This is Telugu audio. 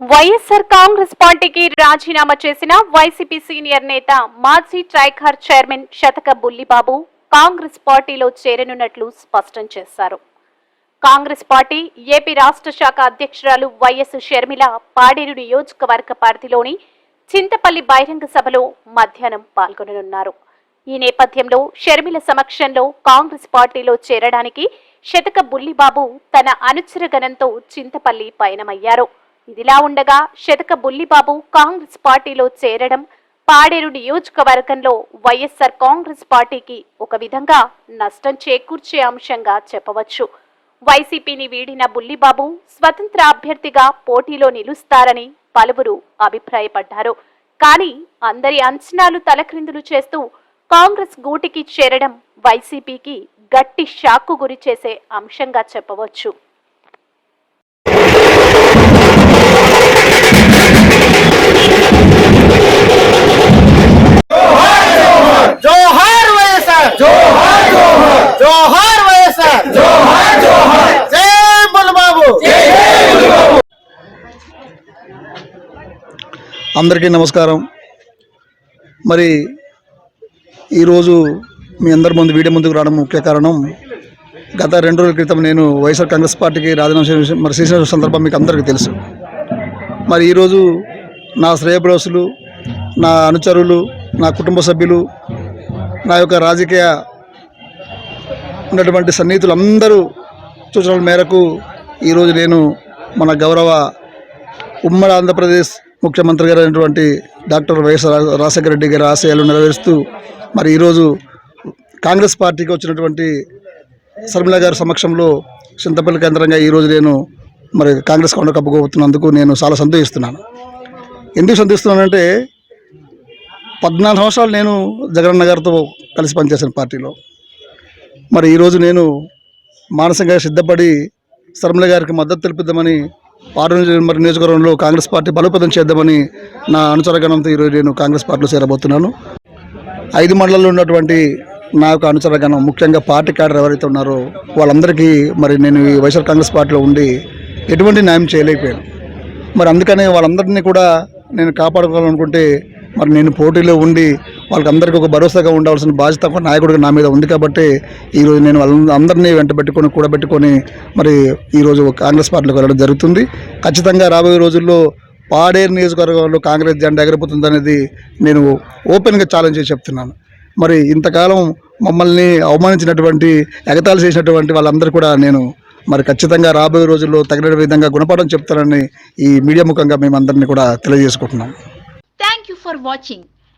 వైఎస్ఆర్ కాంగ్రెస్ పార్టీకి రాజీనామా చేసిన వైసీపీ సీనియర్ నేత మాజీ ట్రైఖార్ చైర్మన్ శతక బుల్లిబాబు కాంగ్రెస్ పార్టీలో చేరనున్నట్లు స్పష్టం చేశారు. కాంగ్రెస్ పార్టీ ఏపీ రాష్ట్ర శాఖ అధ్యక్షురాలు వైఎస్ షర్మిల పాడేరు నియోజకవర్గ పరిధిలోని చింతపల్లి బహిరంగ సభలో మధ్యాహ్నం పాల్గొననున్నారు. ఈ నేపథ్యంలో షర్మిల సమక్షంలో కాంగ్రెస్ పార్టీలో చేరడానికి శతక బుల్లిబాబు తన అనుచరగణంతో చింతపల్లి పయనమయ్యారు. ఇదిలా ఉండగా శతక బుల్లిబాబు కాంగ్రెస్ పార్టీలో చేరడం పాడేరు నియోజకవర్గంలో వైఎస్ఆర్ కాంగ్రెస్ పార్టీకి ఒక విధంగా నష్టం చేకూర్చే అంశంగా చెప్పవచ్చు. వైసీపీని వీడిన బుల్లిబాబు స్వతంత్ర అభ్యర్థిగా పోటీలో నిలుస్తారని పలువురు అభిప్రాయపడ్డారు. కానీ అందరి అంచనాలు తలక్రిందులు చేస్తూ కాంగ్రెస్ గూటికి చేరడం వైసీపీకి గట్టి షాక్కు గురి చేసే అంశంగా చెప్పవచ్చు. అందరికీ నమస్కారం. మరి ఈరోజు మీ అందరి ముందు వీడియో ముందుకు రావడం ముఖ్య కారణం గత రెండు రోజుల క్రితం నేను వైఎస్ఆర్ కాంగ్రెస్ పార్టీకి రాజీనామా చేసిన మరి చేసిన సందర్భం మీకు అందరికీ తెలుసు. మరి ఈరోజు నా శ్రేయభిలాసులు నా అనుచరులు నా కుటుంబ సభ్యులు నా యొక్క రాజకీయ ఉన్నటువంటి సన్నిహితులు అందరూ సూచనల మేరకు ఈరోజు నేను మన గౌరవ ఉమ్మడి ఆంధ్రప్రదేశ్ ముఖ్యమంత్రి గారు అయినటువంటి డాక్టర్ వైఎస్ రా- రాజశేఖర రెడ్డి గారి ఆశయాలు నెరవేరుస్తూ మరి ఈరోజు కాంగ్రెస్ పార్టీకి వచ్చినటువంటి శర్మిల గారి సమక్షంలో చింతపల్లి కేంద్రంగా ఈరోజు నేను మరి కాంగ్రెస్ కొండ కప్పుకోబోతున్నందుకు నేను చాలా సంతోషిస్తున్నాను. ఎందుకు సంతోషిస్తున్నానంటే పద్నాలుగు సంవత్సరాలు నేను జగనన్న గారితో కలిసి పనిచేసిన పార్టీలో. మరి ఈరోజు నేను మానసికంగా సిద్ధపడి శర్మిల గారికి మద్దతు తెలుపుద్దామని ఆరు మరి నియోజకవర్గంలో కాంగ్రెస్ పార్టీ బలోపేతం చేద్దామని నా అనుచరగణంతో ఈరోజు నేను కాంగ్రెస్ పార్టీలో చేరబోతున్నాను. ఐదు మండలాల్లో ఉన్నటువంటి నా యొక్క అనుచరగణం ముఖ్యంగా పార్టీ క్యాడర్ ఎవరైతే ఉన్నారో వాళ్ళందరికీ మరి నేను ఈ వైఎస్ఆర్ కాంగ్రెస్ పార్టీలో ఉండి ఎటువంటి న్యాయం చేయలేకపోయాను. మరి అందుకనే వాళ్ళందరినీ కూడా నేను కాపాడుకోవాలనుకుంటే మరి నేను పోటీలో ఉండి వాళ్ళకందరికీ ఒక భరోసాగా ఉండవలసిన బాధ్యత ఒక నాయకుడిగా నా మీద ఉంది కాబట్టి ఈరోజు నేను వాళ్ళ అందరినీ వెంట పెట్టుకొని కూడబెట్టుకొని మరి ఈరోజు కాంగ్రెస్ పార్టీలోకి వెళ్ళడం జరుగుతుంది. ఖచ్చితంగా రాబోయే రోజుల్లో పాడేరు నియోజకవర్గంలో కాంగ్రెస్ జెండా ఎగరబోతుంది అనేది నేను ఓపెన్గా ఛాలెంజ్ చేసి చెప్తున్నాను. మరి ఇంతకాలం మమ్మల్ని అవమానించినటువంటి ఎగతాలు చేసినటువంటి వాళ్ళందరూ కూడా నేను మరి ఖచ్చితంగా రాబోయే రోజుల్లో తగిన విధంగా గుణపాఠం చెప్తారని ఈ మీడియా ముఖంగా మేమందరినీ కూడా తెలియజేసుకుంటున్నాం. Thank you for watching